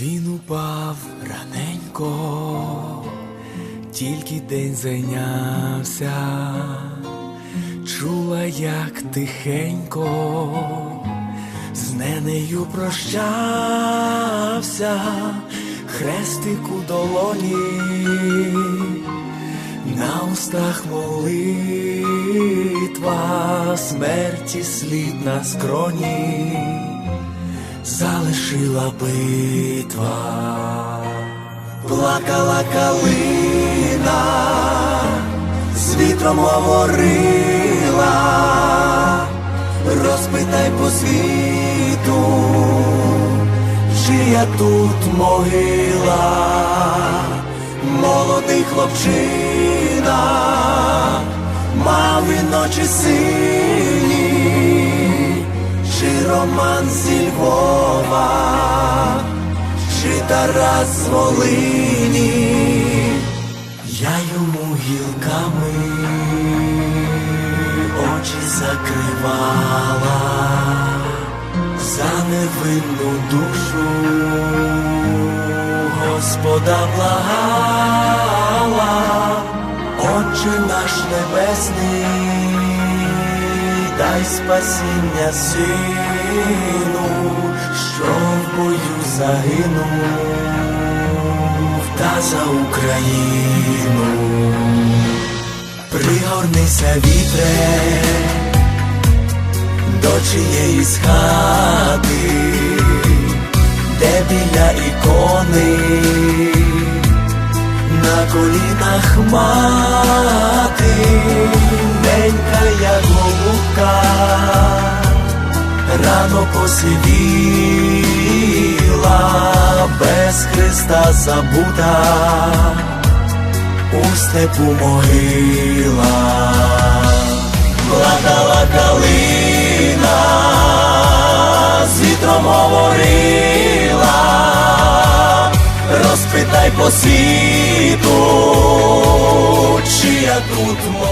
Він упав раненько, тільки день зайнявся, чула, як тихенько, з ненею прощався, хрестик у долоні, на устах молитва, смерті слід на скроні залишила битва, плакала калина, з вітром говорила, розпитай по світу, чия тут могила, молодий хлопчина, мав і ночі сині чи Роман зі Львова, чи Тарас Волині, я йому гілками очі закривала за невинну душу, Господа благала, Отче наш небесний дай спасіння сину, що в бою загинув та за Україну. Пригорнися вітре до чиєїсь хати, де біля ікони колінах мати, ненька як голубка, рано посивіла, без Христа забута, у степу могила, плакала калина, з вітром говорила. Розпитай по світу, чия тут могила.